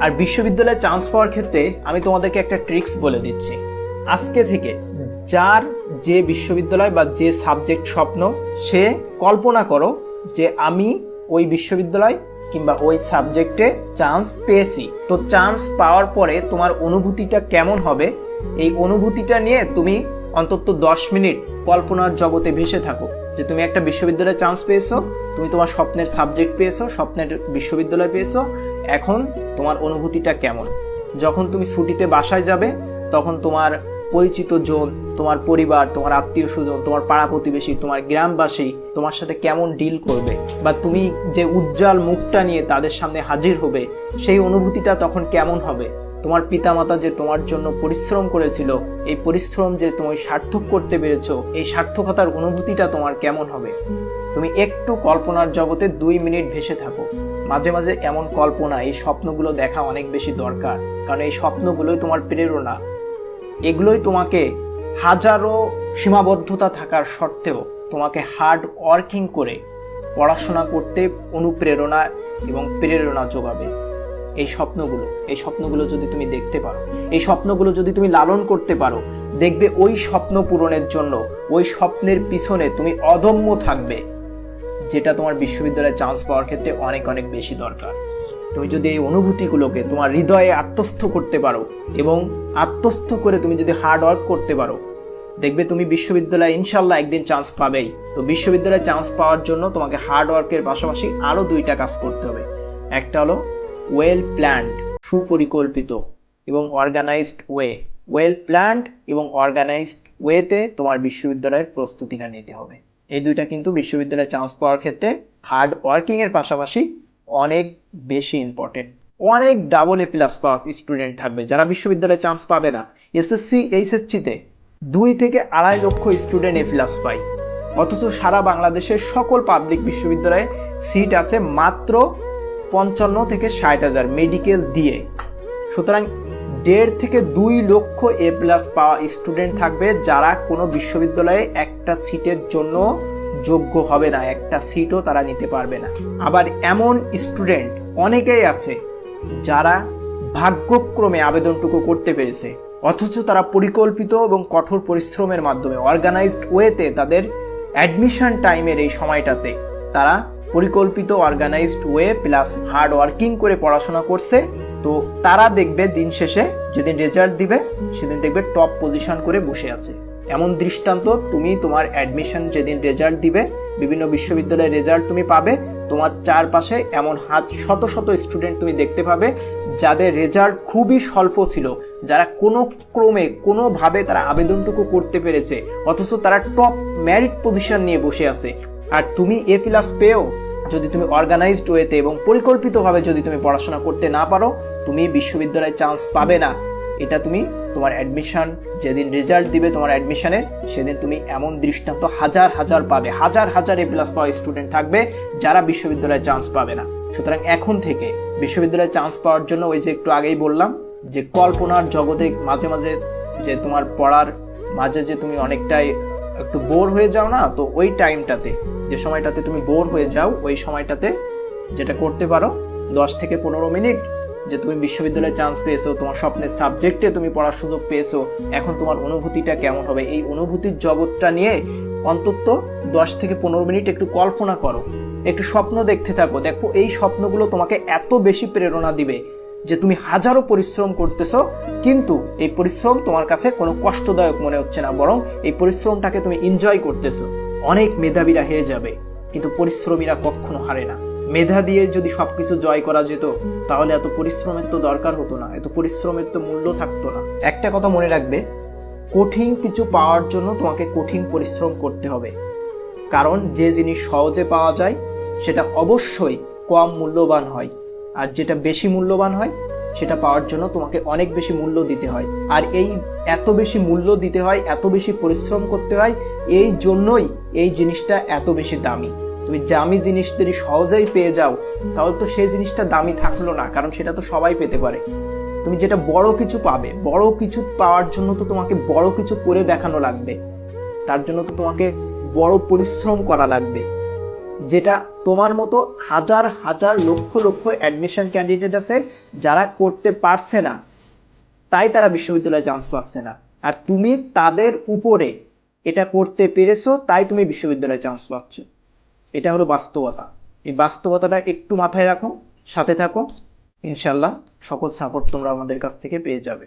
আর বিশ্ববিদ্যালয়ে চান্স পাওয়ার ক্ষেত্রে আমি তোমাদেরকে একটা ট্রিক্স বলে দিচ্ছি। আজকে থেকে যার যে বিশ্ববিদ্যালয় বা যে সাবজেক্ট স্বপ্ন সে কল্পনা করো যে আমি ওই বিশ্ববিদ্যালয় কিংবা ওই সাবজেক্টে চান্স পেয়েছি। তো চান্স পাওয়ার পরে তোমার অনুভূতিটা কেমন হবে? এই অনুভূতিটা নিয়ে তুমি অন্তত দশ মিনিট কল্পনার জগতে ভেসে থাকো যে তুমি একটা বিশ্ববিদ্যালয়ে চান্স পেয়েছ, তুমি তোমার স্বপ্নের সাবজেক্ট পেয়েছ, স্বপ্নের বিশ্ববিদ্যালয় পেয়েছ, এখন তোমার অনুভূতিটা কেমন? যখন তুমি ছুটিতে বাসায় যাবে, তখন তোমার পরিচিত জন, তোমার পরিবার, তোমার আত্মীয় স্বজন তোমার পাড়া প্রতিবেশী, তোমার গ্রামবাসী তোমার সাথে কেমন ডিল করবে? বা তুমি যে উজ্জ্বল মুখটা নিয়ে তাদের সামনে হাজির হবে, সেই অনুভূতিটা তখন কেমন হবে? তোমার পিতামাতা যে তোমার জন্য পরিশ্রম করেছিল, এই পরিশ্রম যে তুমি সার্থক করতে পেরেছ, এই সার্থকতার অনুভূতিটা তোমার কেমন হবে? তুমি একটু কল্পনার জগতে দুই মিনিট ভেসে থাকো। মাঝে মাঝে এমন কল্পনা, এই স্বপ্নগুলো দেখা অনেক বেশি দরকার, কারণ এই স্বপ্নগুলোই তোমার প্রেরণা। এগুলোই তোমাকে হাজারো সীমাবদ্ধতা থাকার সত্ত্বেও তোমাকে হার্ড ওয়ার্কিং করে পড়াশোনা করতে অনুপ্রেরণা এবং প্রেরণা যোগাবে। এই স্বপ্নগুলো এই স্বপ্নগুলো যদি তুমি দেখতে পারো, এই স্বপ্নগুলো যদি তুমি লালন করতে পারো, দেখবে ওই স্বপ্ন পূরণের জন্য, ওই স্বপ্নের পিছনে তুমি অদম্য থাকবে, যেটা তোমার বিশ্ববিদ্যালয়ে চান্স পাওয়ার ক্ষেত্রে অনেক অনেক বেশি দরকার। তুমি যদি এই অনুভূতিগুলোকে তোমার হৃদয়ে আত্মস্থ করতে পারো এবং আত্মস্থ করে তুমি যদি হার্ড ওয়ার্ক করতে পারো, দেখবে তুমি বিশ্ববিদ্যালয়ে ইনশাল্লাহ একদিন চান্স পাবেই। তো বিশ্ববিদ্যালয়ে চান্স পাওয়ার জন্য তোমাকে হার্ড ওয়ার্কের পাশাপাশি আরও দুইটা কাজ করতে হবে। একটা হলো ওয়েল প্ল্যান্ড সুপরিকল্পিত এবং অর্গানাইজড ওয়ে ওয়েল প্ল্যান্ড এবং অর্গানাইজড ওয়েতে তোমার বিশ্ববিদ্যালয়ের প্রস্তুতিটা নিতে হবে। এই দুইটা কিন্তু বিশ্ববিদ্যালয়ে চান্স পাওয়ার ক্ষেত্রে হার্ড ওয়ার্কিংয়ের পাশাপাশি অনেক বেশি ইম্পর্টেন্ট অনেক double A plus pass student থাকবে, যারা বিশ্ববিদ্যালয়ে চান্স পাবে না। এসএসসি এইচএসসিতে দুই থেকে আড়াই লক্ষ স্টুডেন্ট এ প্লাস পায়। অথচ সারা বাংলাদেশের সকল পাবলিক বিশ্ববিদ্যালয়ে সিট আছে মাত্র পঞ্চান্ন থেকে ষাট হাজার মেডিকেল দিয়ে। সুতরাং দেড় থেকে দুই লক্ষ এ প্লাস পাওয়া স্টুডেন্ট থাকবে যারা কোনো বিশ্ববিদ্যালয়ে একটা সিটের জন্য যোগ্য হবে না, একটা সিটও তারা নিতে পারবে না। আবার এমন স্টুডেন্ট অনেকেই আছে যারা ভাগ্যক্রমে আবেদনটুকু করতে পেরেছে, অথচ তারা পরিকল্পিত এবং কঠোর পরিশ্রমের মাধ্যমে অর্গানাইজড ওয়েতে তাদের অ্যাডমিশন টাইমের এই সময়টাতে তারা পরিকল্পিত organised way plus hard working করে পড়াশোনা করছে। তো তারা দেখবে দিন শেষে যেদিন রেজাল্ট দিবে, সেদিন দেখবে টপ পজিশন করে বসে আছে। এমন দৃষ্টান্ত তুমি তোমার অ্যাডমিশন যেদিন রেজাল্ট দিবে, বিভিন্ন বিশ্ববিদ্যালয়ের রেজাল্ট তুমি পাবে, তোমার চারপাশে এমন হাত, শত শত স্টুডেন্ট তুমি দেখতে পাবে, যাদের রেজাল্ট খুবই স্বল্প ছিল, যারা কোনো ক্রমে, কোনোভাবে তারা আবেদনটুকু করতে পেরেছে, অথচ তারা টপ ম্যারিট পজিশন নিয়ে বসে আছে। আর তুমি এ প্লাস পেয়েও যদি তুমি অর্গানাইজড ওয়েতে এবং পরিকল্পিতভাবে যদি তুমি পড়াশোনা করতে না পারো, তুমি বিশ্ববিদ্যালয়ে চান্স পাবে না। এটা তুমি তোমার অ্যাডমিশন যেদিন রেজাল্ট দিবে তোমার অ্যাডমিশনের সেদিন তুমি এমন দৃষ্টান্ত হাজার হাজার পাবে, হাজার হাজার এ প্লাস পাওয়া স্টুডেন্ট থাকবে যারা বিশ্ববিদ্যালয়ে চান্স পাবে না। সুতরাং এখন থেকে বিশ্ববিদ্যালয়ে চান্স পাওয়ার জন্য ওই যে একটু আগেই বললাম, যে কল্পনার জগতে মাঝে মাঝে যে তোমার পড়ার মাঝে যে তুমি অনেকটাই একটু বোর হয়ে যাও না, তো ওই টাইমটাতে, যে সময়টাতে তুমি বোর হয়ে যাও, ওই সময়টাতে যেটা করতে পারো, দশ থেকে পনেরো মিনিট যে তুমি বিশ্ববিদ্যালয়ে চান্স পেয়েছ, তোমার স্বপ্নের সাবজেক্টে তুমি পড়ার সুযোগ পেয়েছ, এখন তোমার অনুভূতিটা কেমন হবে? এই অনুভূতির জগৎটা নিয়ে অন্তত দশ থেকে পনেরো মিনিট একটু কল্পনা করো। একটু স্বপ্ন দেখতে থাকো। দেখো, এই স্বপ্নগুলো তোমাকে এত বেশি প্রেরণা দিবে যে তুমি হাজারো পরিশ্রম করতেছো, কিন্তু এই পরিশ্রম তোমার কাছে কোনো কষ্টদায়ক মনে হচ্ছে না, বরং এই পরিশ্রমটাকে তুমি এনজয় করতেছো। অনেক মেধাবীরা হেরে যাবে, কিন্তু পরিশ্রমীরা কখনো হারে না। মেধা দিয়ে যদি সবকিছু জয় করা যেত, তাহলে এত পরিশ্রমের তো দরকার হতো না, এত পরিশ্রমের তো মূল্য থাকতো না। একটা কথা মনে রাখবে, কঠিন কিছু পাওয়ার জন্য তোমাকে কঠিন পরিশ্রম করতে হবে। কারণ যে জিনিস সহজে পাওয়া যায়, সেটা অবশ্যই কম মূল্যবান হয়। আর যেটা বেশি মূল্যবান হয়, সেটা পাওয়ার জন্য তোমাকে অনেক বেশি মূল্য দিতে হয়। আর এই এত বেশি মূল্য দিতে হয়, এত বেশি পরিশ্রম করতে হয়, এই জন্যই এই জিনিসটা এত বেশি দামি। তুমি দামি জিনিস যদি সহজেই পেয়ে যাও, তাহলে তো সেই জিনিসটা দামি থাকল না, কারণ সেটা তো সবাই পেতে পারে। তুমি যেটা বড় কিছু পাবে, বড় কিছু পাওয়ার জন্য তো তোমাকে বড় কিছু করে দেখানো লাগবে। তার জন্য তো তোমাকে বড় পরিশ্রম করা লাগবে। যেটা তোমার মতো হাজার হাজার লক্ষ লক্ষ অ্যাডমিশন ক্যান্ডিডেট আছে যারা করতে পারছে না। তাই তারা বিশ্ববিদ্যালয়ে চান্স পাচ্ছে না। আর তুমি তাদের উপরে এটা করতে পেরেছ, তাই তুমি বিশ্ববিদ্যালয়ে চান্স পাচ্ছ। এটা হলো বাস্তবতা। এই বাস্তবতাটা একটু মাথায় রাখো, সাথে থাকো। ইনশাল্লাহ সকল সাপোর্ট তোমরা আমাদের কাছ থেকে পেয়ে যাবে।